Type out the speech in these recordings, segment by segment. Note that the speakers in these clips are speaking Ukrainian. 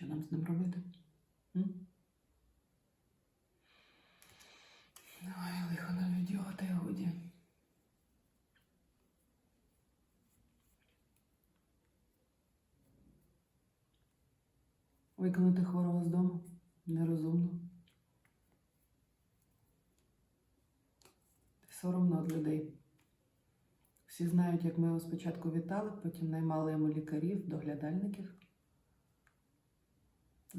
Що нам з ним робити? М? Ой, лихо нам від його годі. Виконати хворого з дому нерозумно. Соромно від людей. Всі знають, як ми його спочатку вітали, потім наймали йому лікарів, доглядальників.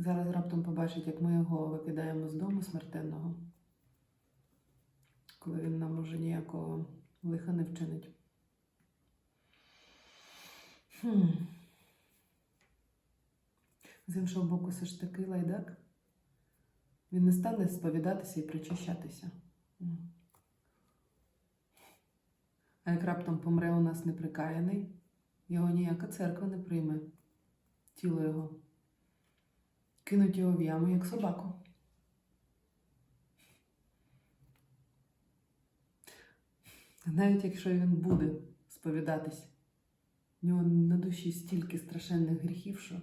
Зараз раптом побачить, як ми його викидаємо з дому смертенного, коли він нам уже ніякого лиха не вчинить. Хм. З іншого боку, все ж таки лайдак. Він не стане сповідатися і причащатися. А як раптом помре у нас неприкаяний, його ніяка церква не прийме, тіло його. Кинуть його в яму, як собаку. Навіть якщо він буде сповідатись, в нього на душі стільки страшенних гріхів, що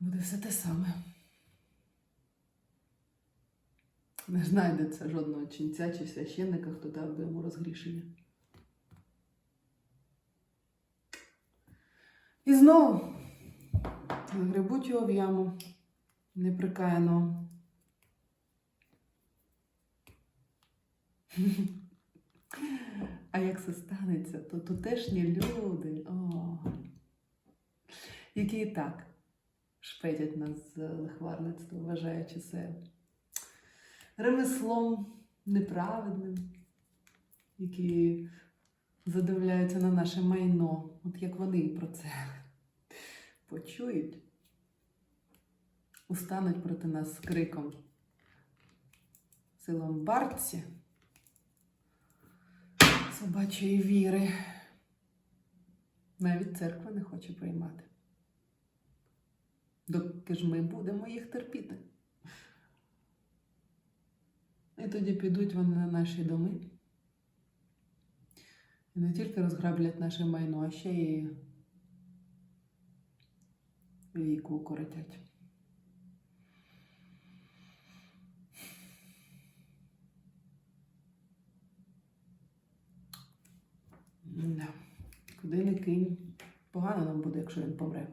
буде все те саме. Не знайдеться жодного ченця чи священника, хто дав йому розгрішення. І знову грибуть його в яму. Неприкаяного. А як це станеться, то тутешні люди, о, які і так шпетять нас з лихварництва, вважаючи це ремеслом неправедним, які задивляються на наше майно, от як вони про це почують, устануть проти нас з криком силом барці собачої віри. Навіть церква не хоче приймати. Доки ж ми будемо їх терпіти. І тоді підуть вони на наші доми. І не тільки розграблять наше майно, а ще й віку укоротять. Да. Куди не кинь. Погано нам буде, якщо він помре.